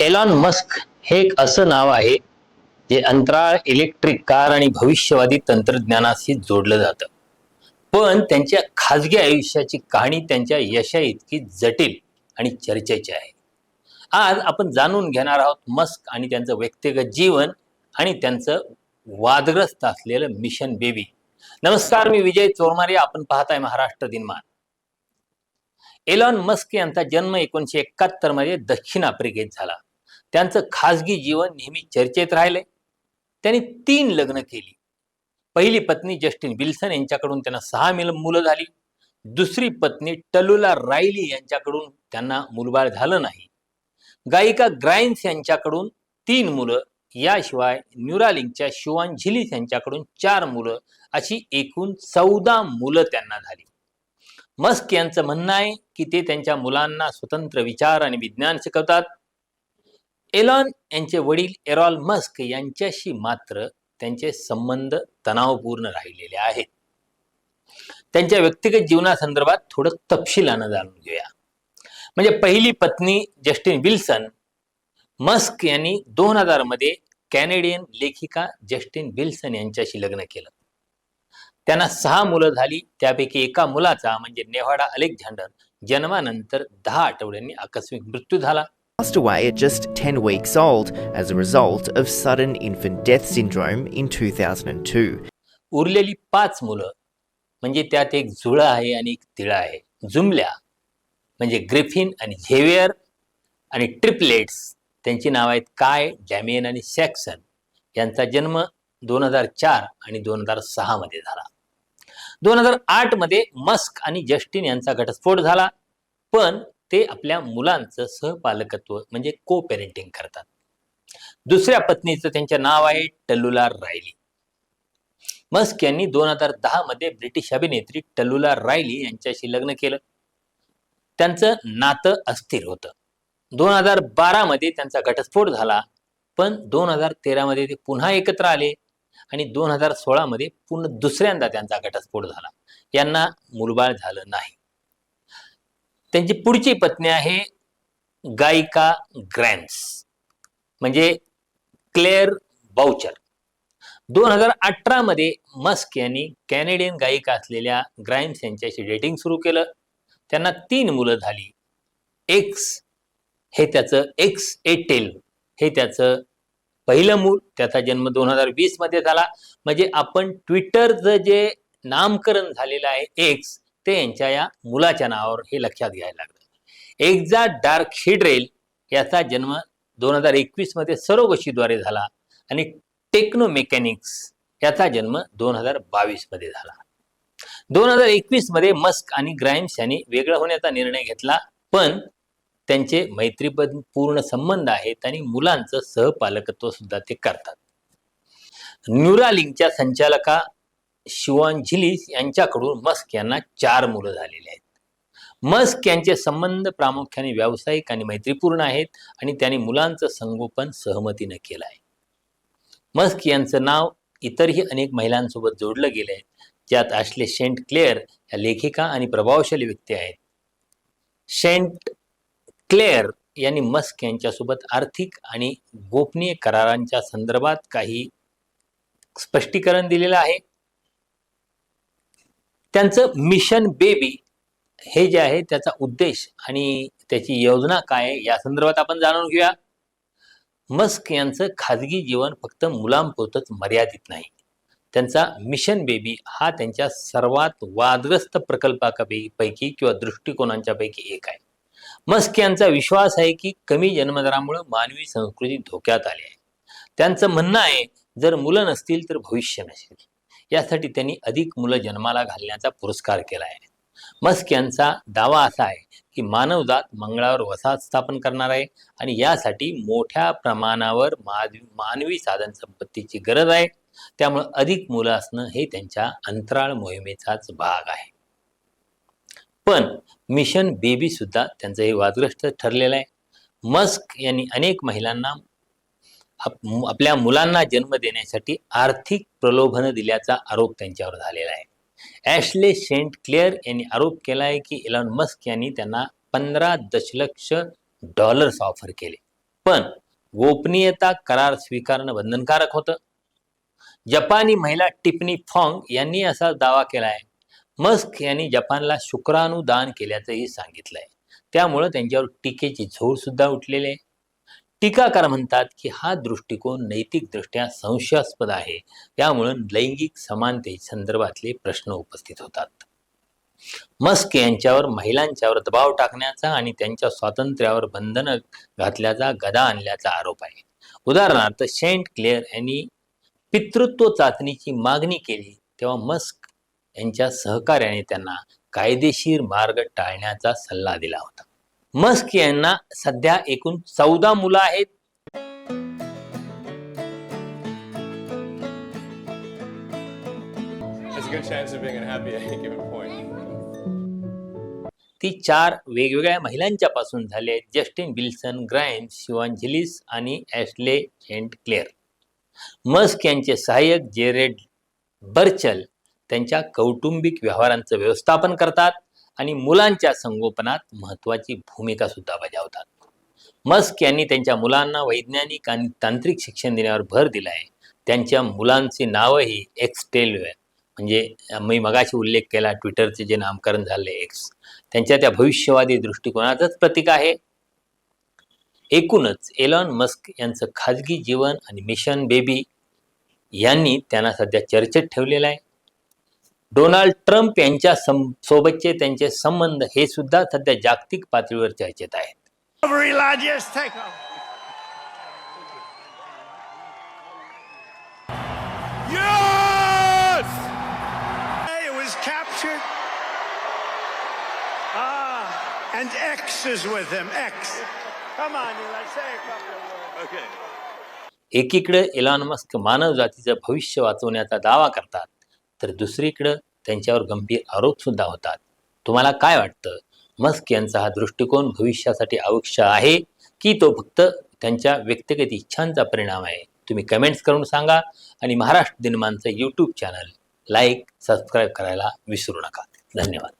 Elon Musk हे एक असं नाव आहे जे अंतराळ इलेक्ट्रिक कार आणि भविष्यवादी तंत्रज्ञानाशी जोडलं जातं. पण त्यांच्या खाजगी आयुष्याची कहाणी त्यांच्या यशा इतकी जटिल आणि चर्चेची आहे. आज आपण जाणून घेणार आहोत मस्क आणि त्यांचं व्यक्तिगत जीवन आणि त्यांचं वादग्रस्त असलेलं मिशन बेबी नमस्कार मी विजय चोरमारे आपण पाहताय महाराष्ट्र दिनमान एलॉन मस्क यांचा जन्म एकोणीशे एकाहत्तरमध्ये दक्षिण आफ्रिकेत झाला. त्यांचं खाजगी जीवन नेहमी चर्चेत राहिले. त्यांनी तीन लग्न केली. पहिली पत्नी जस्टिन विल्सन यांच्याकडून त्यांना सहा मिल मुलं झाली. दुसरी पत्नी टलुला रायली यांच्याकडून त्यांना मुलबाळ झालं नाही. गायिका ग्राइन्स यांच्याकडून तीन मुलं याशिवाय न्युरालिंगच्या शिवान झिलीस यांच्याकडून चार मुलं अशी एकूण चौदा मुलं त्यांना झाली. मस्क यांचं म्हणणं आहे की ते त्यांच्या मुलांना स्वतंत्र विचार आणि विज्ञान शिकवतात. एलॉन यांचे वडील एरॉल मस्क यांच्याशी मात्र त्यांचे संबंध तणावपूर्ण राहिलेले आहेत. त्यांच्या व्यक्तिगत जीवनासंदर्भात थोडं तपशिलानं जाणून घेऊया. म्हणजे पहिली पत्नी जस्टिन विल्सन मस्क यांनी दोन हजारमध्ये कॅनेडियन लेखिका जस्टिन विल्सन यांच्याशी लग्न केलं. त्यांना सहा मुलं झाली त्यापैकी एका मुलाचा म्हणजे नेव्हाडा अलेक्झांडर जन्मानंतर दहा आठवड्यांनी आकस्मिक मृत्यू झाला. Passed away at just 10 weeks old as a result of sudden infant death syndrome in 2002. उरलेली पाच मुलं म्हणजे त्यात एक जुळा आहे आणि एक तिळा आहे. जुमल्या म्हणजे ग्रिफिन आणि झेवियर आणि ट्रिपलेट्स त्यांची नाव आहेत काय डॅमियन आणि सॅक्सन. यांचा जन्म दोन हजार चार आणि दोन हजार सहा मध्ये झाला. दोन हजार आठमध्ये मस्क आणि जस्टिन यांचा घटस्फोट झाला. पण ते आपल्या मुलांचं सहपालकत्व म्हणजे को पेरेंटिंग करतात. दुसऱ्या पत्नीचं त्यांचे नाव आहे टल्लुला रायली. मस्क यांनी दोन हजार दहा मध्ये ब्रिटिश अभिनेत्री टल्लुला रायली यांच्याशी लग्न केलं. त्यांचं नातं अस्थिर होतं. दोन हजार बारा मध्ये त्यांचा घटस्फोट झाला पण दोन हजार तेरा मध्ये ते पुन्हा एकत्र आले आणि दोन हजार सोळा मध्ये पुन्हा दुसऱ्यांदा त्यांचा घटस्फोट झाला. यांना मुलबाळ झालं नाही. त्यांची पुढची पत्नी आहे गायिका ग्रॅन्स म्हणजे क्लेअर बाउचर. दोन हजार अठरा मध्ये मस्क यांनी कॅनेडियन गायिका असलेल्या ग्राइम्स यांच्याशी डेटिंग सुरू केलं. त्यांना तीन मुलं झाली. एक्स हे त्याचं एक्स एटेल हे त्याचं पहिलं मूल त्याचा जन्म दोन हजार वीसमध्ये झाला. म्हणजे आपण ट्विटरचं जे नामकरण झालेलं आहे एक्स ते यांच्या या मुलाच्या नावावर हे लक्षात घ्यायला लागलं. एक्झा डार्क हिड्रेल याचा जन्म दोन हजार एकवीसमध्ये सरोगशीद्वारे झाला आणि टेक्नो मेकॅनिक्स याचा जन्म दोन हजार बावीसमध्ये झाला. दोन हजार एकवीसमध्ये मस्क आणि ग्राइम्स यांनी वेगळं होण्याचा निर्णय घेतला पण त्यांचे मैत्रीपद पूर्ण संबंध आहेत आणि मुलांचं सहपालकत्व सुद्धा ते करतात. न्यूरालिंकच्या संचालका शिवान झिलिस यांच्याकडून मस्क यांना चार मुलं झालेली आहेत. मस्क यांचे संबंध प्रामुख्याने व्यावसायिक आणि मैत्रीपूर्ण आहेत आणि त्यांनी मुलांचं संगोपन सहमतीनं केलं आहे. मस्क यांचं नाव इतरही अनेक महिलांसोबत जोडलं गेलं आहे. ज्यात असले शेंट क्लेअर या लेखिका आणि प्रभावशाली व्यक्ती आहेत. शेंट क्लेअर यांनी मस्क यांच्यासोबत आर्थिक आणि गोपनीय करारांच्या संदर्भात काही स्पष्टीकरण दिलेलं आहे. त्यांचं मिशन बेबी हे जे आहे त्याचा उद्देश आणि त्याची योजना काय या संदर्भात आपण जाणून घेऊया. मस्क यांचं खाजगी जीवन फक्त मुलांपुरतंच मर्यादित नाही. त्यांचा मिशन बेबी हा त्यांच्या सर्वात वादग्रस्त प्रकल्पापैकी किंवा दृष्टिकोनांच्या पैकी एक आहे. मस्क यांचा विश्वास आहे की कमी जन्मदरामुळे मानवी संस्कृती धोक्यात आली आहे. त्यांचं म्हणणं आहे जर मुलं नसतील तर भविष्य नसेल. यासाठी त्यांनी अधिक मुलं जन्माला घालण्याचा पुरस्कार केला आहे मस्क यांचा दावा असा आहे की मानवजात मंगळावर वसाहत स्थापन करणार आहे आणि यासाठी मोठ्या प्रमाणावर मानवी मानवी साधन संपत्तीची गरज आहे. त्यामुळे अधिक मुलं असणं हे त्यांच्या अंतराळ मोहिमेचाच भाग आहे. पण मिशन बेबी सुद्धा त्यांचं हे वादग्रस्त ठरलेलं आहे. मस्क यांनी अनेक महिलांना आपल्या मुलांना जन्म देण्यासाठी आर्थिक प्रलोभन दिल्याचा आरोप त्यांच्यावर झालेला आहे. ॲशले सेंट क्लेअर यांनी आरोप केला आहे की इलॉन मस्क यांनी त्यांना पंधरा दशलक्ष डॉलर्स ऑफर केले. पण गोपनीयता करार स्वीकारणं बंधनकारक होतं. जपानी महिला टिप्पणी फॉंग यांनी असा दावा केला आहे मस्क यांनी जपानला शुक्राणू दान केल्याचंही सांगितलंय. त्यामुळं त्यांच्यावर टीकेची झोड सुद्धा उठलेली आहे. टीकाकार म्हणतात की हा दृष्टिकोन नैतिकदृष्ट्या संशयास्पद आहे. त्यामुळं लैंगिक समानते संदर्भातले प्रश्न उपस्थित होतात. मस्क यांच्यावर महिलांच्यावर दबाव टाकण्याचा आणि त्यांच्या स्वातंत्र्यावर बंधनं घातल्याचा गदा आणल्याचा आरोप आहे. उदाहरणार्थ सेंट क्लेअर यांनी पितृत्व चाचणीची मागणी केली तेव्हा मस्क यांच्या सहकार्याने त्यांना कायदेशीर मार्ग टाळण्याचा सल्ला दिला होता. मस्क यांना सध्या एकूण चौदा मुलं आहेत. ती चार वेगवेगळ्या महिलांच्या पासून झाले आहेत. जस्टिन विल्सन ग्राइम्स शिवांजलिस आणि ॲशले सेंट क्लेअर. मस्क यांचे सहाय्यक जेरेड बर्चल त्यांच्या कौटुंबिक व्यवहारांचं व्यवस्थापन करतात. आणि मुलांच्या संगोपनात महत्त्वाची भूमिका सुद्धा बजावतात. मस्क यांनी त्यांच्या मुलांना वैज्ञानिक आणि तांत्रिक शिक्षण देण्यावर भर दिला आहे त्यांच्या मुलांची नावंही एक्सटेलवेअर म्हणजे मी मगाशी उल्लेख केला ट्विटरचे जे नामकरण झाले एक्स त्यांच्या त्या भविष्यवादी दृष्टिकोनाचंच प्रतीक आहे. एकूणच एलॉन मस्क यांचं खाजगी जीवन आणि मिशन बेबी यांनी त्यांना सध्या चर्चेत ठेवलेलं आहे. डोनाल्ड ट्रम्प यांच्या सोबतचे त्यांचे संबंध हे सुद्धा सध्या जागतिक पातळीवर चर्चेत आहेत. एकीकडे इलॉन मस्क मानव जातीचं भविष्य वाचवण्याचा दावा करतात. तर दुसरीकडं त्यांच्यावर गंभीर आरोपसुद्धा होतात. तुम्हाला काय वाटतं? मस्क यांचा हा दृष्टिकोन भविष्यासाठी आवश्यक आहे की तो फक्त त्यांच्या व्यक्तिगत इच्छांचा परिणाम आहे? तुम्ही कमेंट्स करून सांगा आणि महाराष्ट्र दिनमानचं यूट्यूब चॅनल लाईक सबस्क्राईब करायला विसरू नका. धन्यवाद.